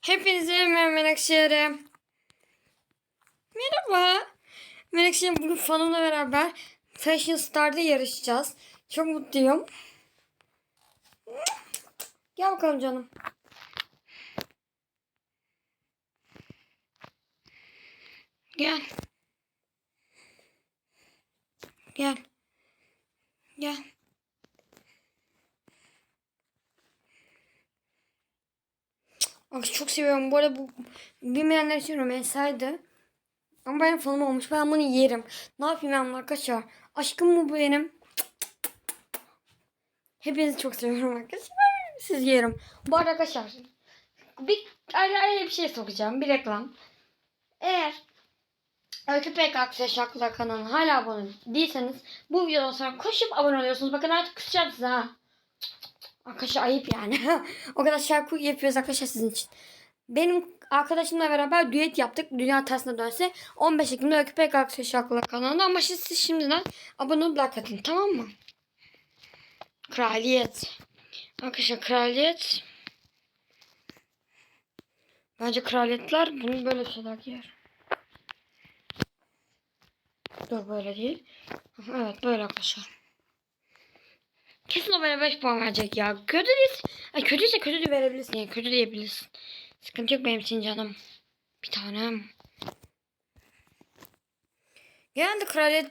Hepinize merhaba Menekşehir'e. Merhaba. Menekşehir bugün fanımla beraber Fashion Star'da yarışacağız. Çok mutluyum. Gel bakalım canım. Gel. Gel. Gel. Bak çok seviyorum. Bu arada bu bilmeyenler için Römeysa'ydı. Ama benim fanım olmuş. Ben bunu yerim. Ne yapayım ben arkadaşlar? Aşkım mı bu benim? Hepinizi çok seviyorum arkadaşlar. Siz yerim. Bu arada arkadaşlar bir araya bir şey sokacağım. Bir reklam. Eğer Öykü PKK Şarkılar kanalına hala abone değilseniz bu videodan sonra koşup abone oluyorsunuz. Bakın artık küseceğim size ha. Arkadaşlar ayıp yani. o kadar şarkı yapıyoruz arkadaşlar sizin için. Benim arkadaşımla beraber düet yaptık. Dünya tersine dönse 15 Ekim'de Öykü PKK Şarkılar kanalında. Ama siz, siz şimdiden abone olup like atın tamam mı? Kraliyet. Arkadaşlar kraliyet. Bence kraliyetler bunu böyle şeyler giyer. Dur böyle değil. Evet böyle arkadaşlar. Kesin o bana 5 puan verecek ya. Kötü değil. Ay kötüyse kötü de verebilirsin. Yani kötü diyebilirsin. Sıkıntı yok benim için canım. Bir tanem. Genelde kraliyet,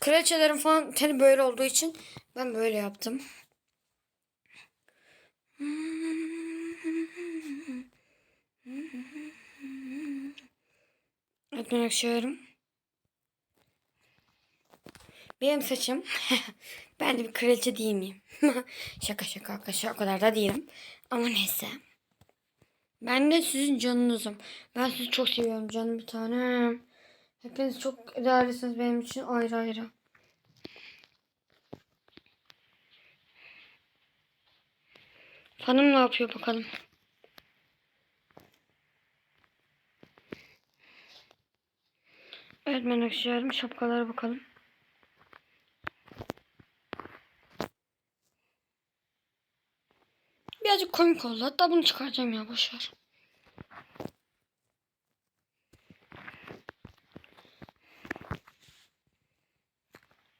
kraliçelerin falan teni böyle olduğu için ben böyle yaptım. Ben açıyorum. Benim saçım. ben de bir kraliçe değil miyim? şaka şaka arkadaşlar o kadar da değilim. Ama neyse. Ben de sizin canınızım. Ben sizi çok seviyorum canım bir tanem. Hepiniz çok değerlisiniz benim için ayrı ayrı. Fanım ne yapıyor bakalım. Evet menekşelerim şapkalara bakalım. Birazcık komik oldu. Hatta bunu çıkaracağım ya boşver.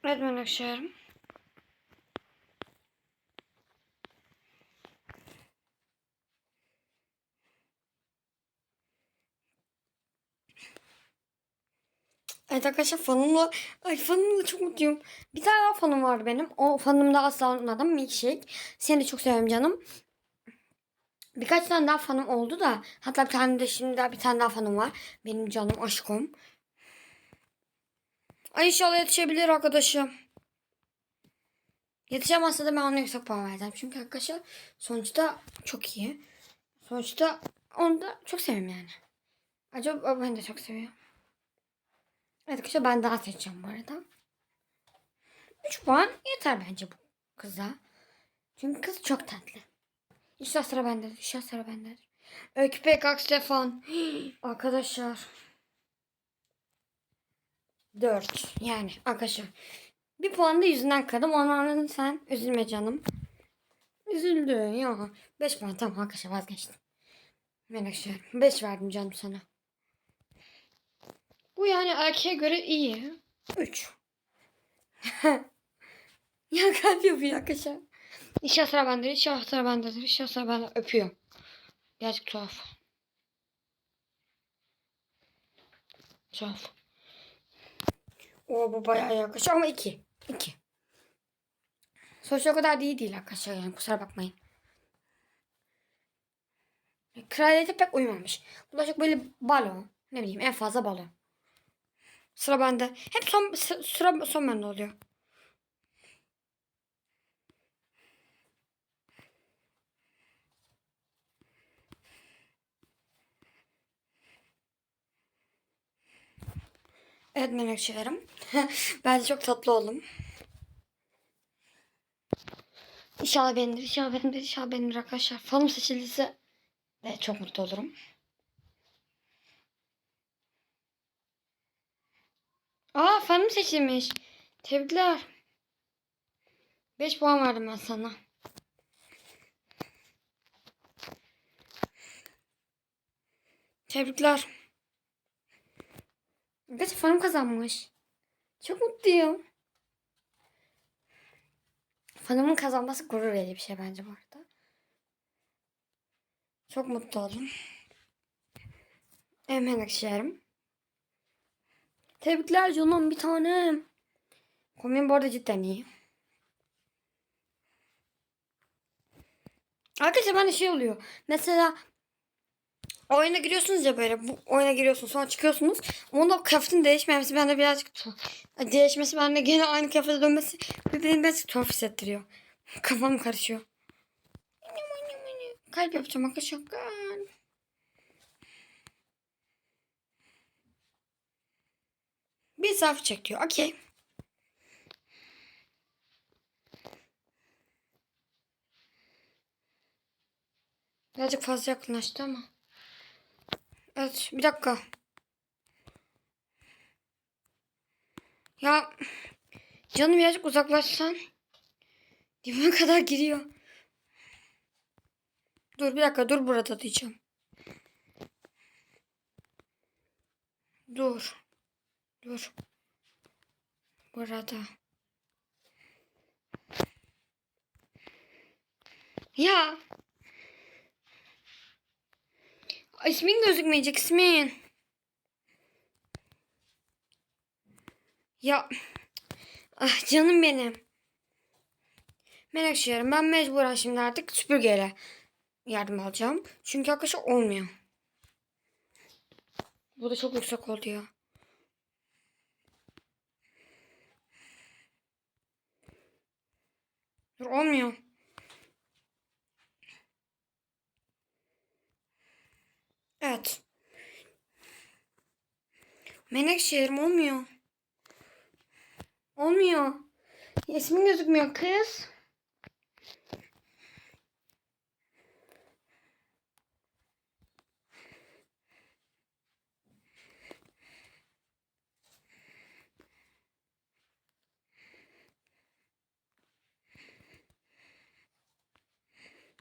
Evet menekşelerim. Evet arkadaşlar fanımla, ay fanımla çok mutluyum. Bir tane daha fanım vardı benim. O fanım da asla unutmadım. Milkshake. Seni de çok seviyorum canım. Birkaç tane daha fanım oldu da. Hatta bir tane de şimdi daha bir tane daha fanım var. Benim canım aşkım. Ay inşallah yetişebilir arkadaşım. Yetişemezse de ben ona yüksek puan vereceğim. Çünkü arkadaşlar sonuçta çok iyi. Sonuçta onu da çok seviyorum yani. Acaba ben de çok seviyorum. Evet arkadaşlar ben daha seçeceğim bu arada. 3 puan yeter bence bu kıza. Çünkü kız çok tatlı. İşte sıra bendedir. İşte sıra bendedir. Öykü Pekak Stefan. Arkadaşlar. 4. Yani arkadaşlar. Bir puan da yüzünden kırdım. Onların sen üzülme canım. Üzüldün ya. 5 puan tamam arkadaşlar vazgeçtim. Menekşe. 5 verdim canım sana. Bu yani erkeğe göre iyi. 3. ya kalp yapıyor arkadaşlar. İnşallah sıra bendedir. İnşallah sıra bendedir. İnşallah sıra bende. Öpüyorum. Birazcık tuhaf. Tuhaf. O bu bayağı iyi arkadaşlar ama 2. 2. Sonuçta o kadar değil değil arkadaşlar yani kusura bakmayın. Kraliyete pek uymamış. Bu da çok böyle balo. Ne bileyim en fazla balo. Sıra bende. Hep son sı- sıra son bende oluyor. Evet menekşelerim. Bence çok tatlı oldum. İnşallah benimdir, inşallah benimdir, inşallah benimdir arkadaşlar. Fanım seçildiyse de çok mutlu olurum. Aa fanım seçilmiş. Tebrikler. 5 puan verdim ben sana. Tebrikler. Arkadaşlar fanım kazanmış. Çok mutluyum. Fanımın kazanması gurur verici bir şey bence bu arada. Çok mutlu oldum. Hemen akşarım. Tebrikler canım bir tanem. Kombin bu arada cidden iyi. Arkadaşlar bende şey oluyor. Mesela oyuna giriyorsunuz ya böyle bu oyuna giriyorsunuz sonra çıkıyorsunuz. Onda kıyafetin değişmemesi bende birazcık değişmesi bende gene aynı kıyafete dönmesi beni birazcık tuhaf hissettiriyor. Kafam karışıyor. Kalp yapacağım arkadaşlar. Bir selfie çekiyor. Okey. Birazcık fazla yakınlaştı ama. Evet bir dakika. Ya canım birazcık uzaklaşsan dibime kadar giriyor. Dur bir dakika dur burada diyeceğim. Dur. Dur. Burada. Ya. İsmin gözükmeyecek ismin. Ya. Ah canım benim. Merak ediyorum. Ben mecburen şimdi artık süpürgeyle yardım alacağım. Çünkü arkadaşlar olmuyor. Bu da çok yüksek oldu ya. Dur olmuyor. Evet. Menekşehir'im olmuyor. Olmuyor. İsmin gözükmüyor kız.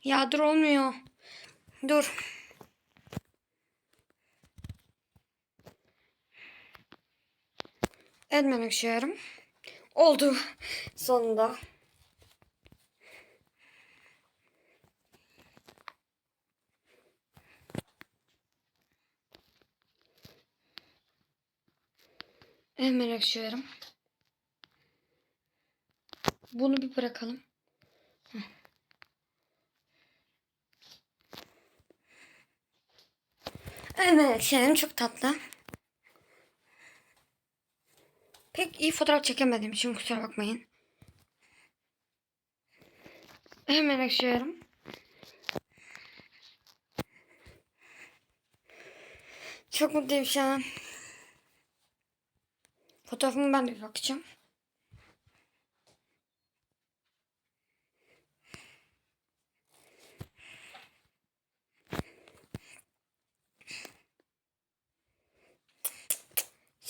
Ya dur olmuyor. Dur. Evet Menekşehir'im. Oldu. Sonunda. Evet Menekşehir'im. Bunu bir bırakalım. Heh. Evet Menekşehir'im çok tatlı. Pek iyi fotoğraf çekemediğim için kusura bakmayın. Hemen açıyorum. Çok mutluyum şu an. Fotoğrafımı ben de bakacağım.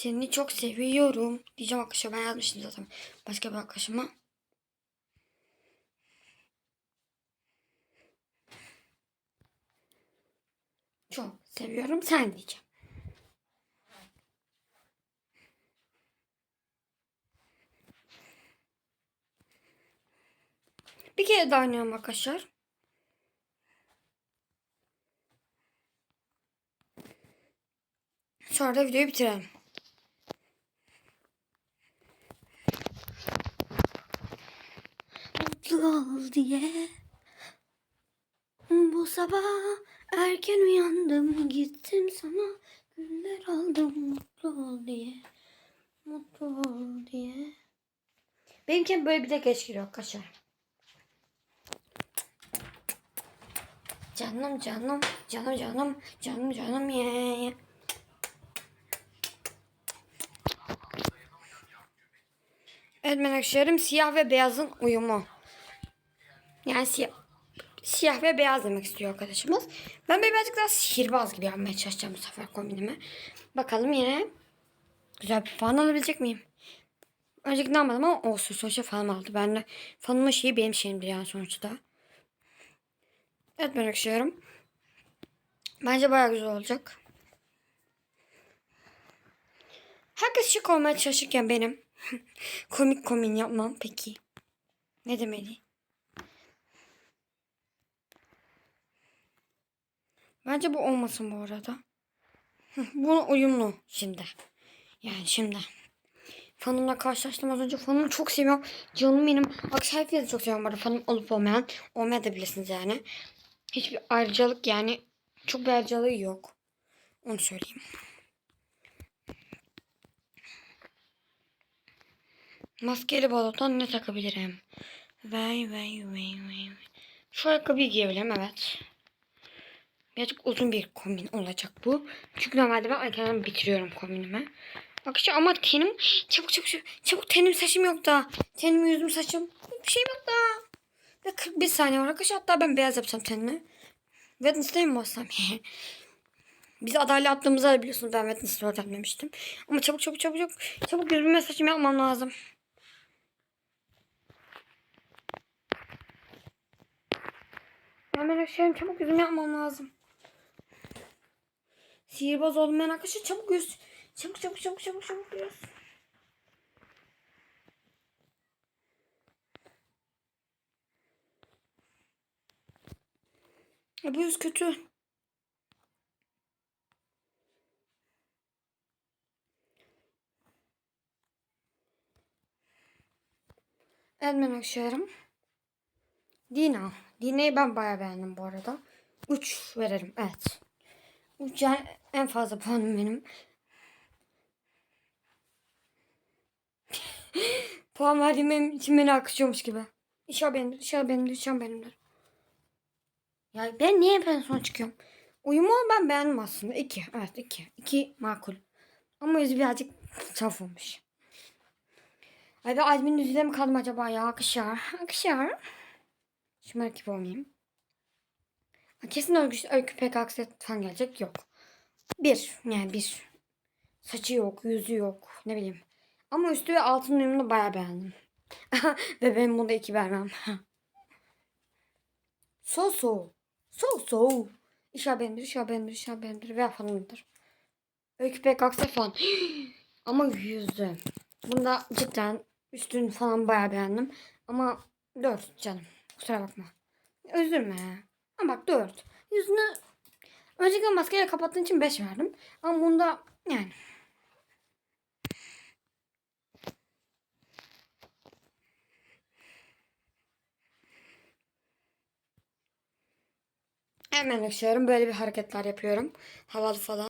Seni çok seviyorum. Diyeceğim arkadaşlar ben yazmıştım zaten. Başka bir arkadaşıma. Çok seviyorum sen diyeceğim. Bir kere daha oynayalım arkadaşlar. Sonra da videoyu bitirelim. Mutlu ol diye Bu sabah erken uyandım Gittim sana güller aldım Mutlu ol diye Mutlu ol diye Benimki böyle bir geç giriyor arkadaşlar. Canım canım canım canım canım canım ye ye. Evet menekşelerim siyah ve beyazın uyumu. Yani siyah, siyah ve beyaz demek istiyor arkadaşımız. Ben birazcık daha sihirbaz gibi yapmaya çalışacağım bu sefer kombinimi. Bakalım yine güzel bir puan alabilecek miyim? Öncekinde almadım ama olsun sonuçta fanım aldı. Ben de fanımın şeyi benim şeyimdir yani sonuçta. Evet menekşelerim. Bence bayağı güzel olacak. Herkes şık olmaya çalışırken benim komik komin yapmam peki. Ne demeli? Bence bu olmasın bu arada. Bunu uyumlu şimdi. Yani şimdi. Fanımla karşılaştım az önce. Fanımı çok seviyorum. Canım benim. Aksi de çok seviyorum. Bu fanım olup olmayan. Olmayabilirsiniz yani. Hiçbir ayrıcalık yani. Çok bir ayrıcalığı yok. Onu söyleyeyim. Maskeli balotan ne takabilirim? Vay vay vay. vay. Şu ayakkabıyı giyebilirim evet. Birazcık uzun bir kombin olacak bu. Çünkü normalde ben arkadan bitiriyorum kombinimi. Bak işte ama tenim çabuk çabuk çabuk, tenim saçım yok da. Tenim yüzüm saçım bir şeyim yok da. Ve 41 saniye var arkadaşlar hatta ben beyaz yapacağım tenimi. Wednesday'e mi bassam? Biz adayla attığımızda biliyorsunuz ben Wednesday olacağım demiştim. Ama çabuk çabuk çabuk çabuk çabuk yüzüme saçımı yapmam lazım. Hemen aşağıya çabuk yüzümü yapmam lazım. Sihirbaz olmayan arkadaşlar çabuk yüz. Çabuk çabuk çabuk çabuk çabuk yüz. Ya bu yüz kötü. Elmen okşuyorum. Dina. Dina'yı ben bayağı beğendim bu arada. 3 veririm. Evet. 3 yani en fazla puanım benim. Puan verdiğim benim için beni alkışlıyormuş gibi. İnşallah benimdir, inşallah benimdir, inşallah benimdir. Ya ben niye hep en son çıkıyorum? Uyumu ben beğendim aslında. 2. Evet 2. 2 makul. Ama yüzü birazcık saf olmuş. Ay ben Azmi'nin yüzüne mi kaldım acaba ya? Akışar. Akışar. Şımarık gibi olmayayım. Kesin öykü, öykü pek falan gelecek. Yok. Bir. Yani bir. Saçı yok. Yüzü yok. Ne bileyim. Ama üstü ve altın uyumunu bayağı beğendim. ve ben buna iki vermem. so so. So so. İşa benimdir, işa benimdir, işa benimdir. Ve falandır. Öykü pek akset falan. Ama yüzü. Bunda cidden üstünü falan bayağı beğendim. Ama dört canım. Kusura bakma. Üzülme. Ama bak dört. Yüzünü önceki maskeyle kapattığın için beş verdim. Ama bunda yani. Hemen açıyorum. Böyle bir hareketler yapıyorum. Havalı falan.